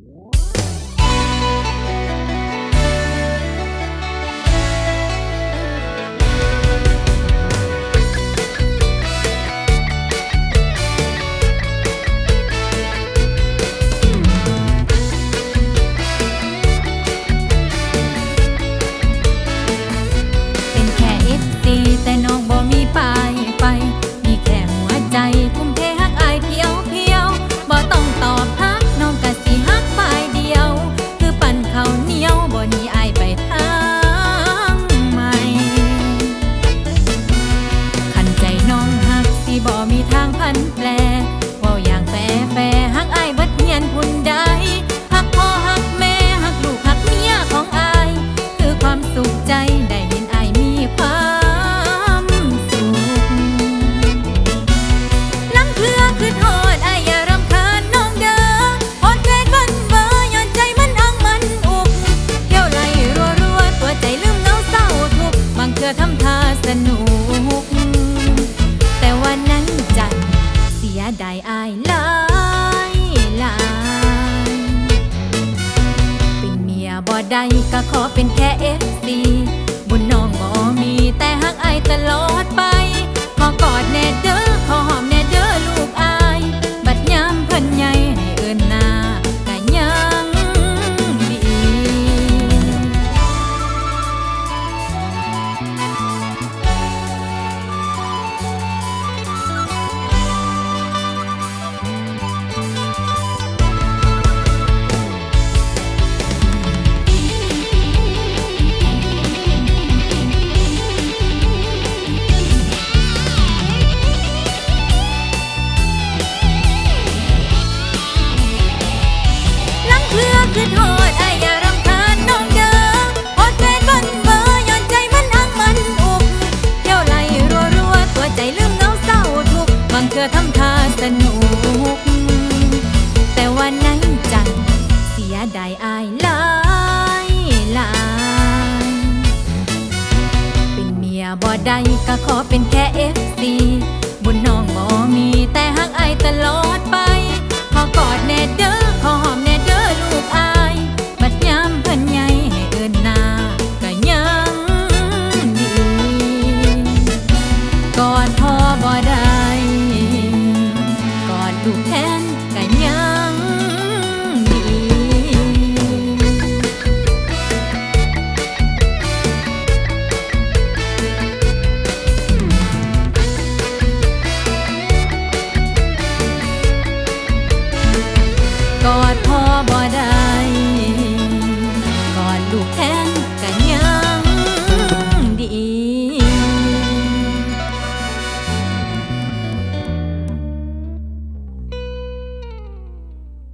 What? บ่มีทางพันแปลเว้าอย่างแฟแฟหักอายบัดเฮียนพุ่นใดหักพ่อหักแม่หักลูกหักเมียของอาย คือความสุขใจใด ได้ก็ขอเป็นแค่เอฟดีบนน้องบ่มีแต่หักอายตลอด สนุก แต่ว่าไหนจัง เสียดายอายหลายหลาย เป็นเมียบ่ได้ก็ขอเป็นแค่เอฟ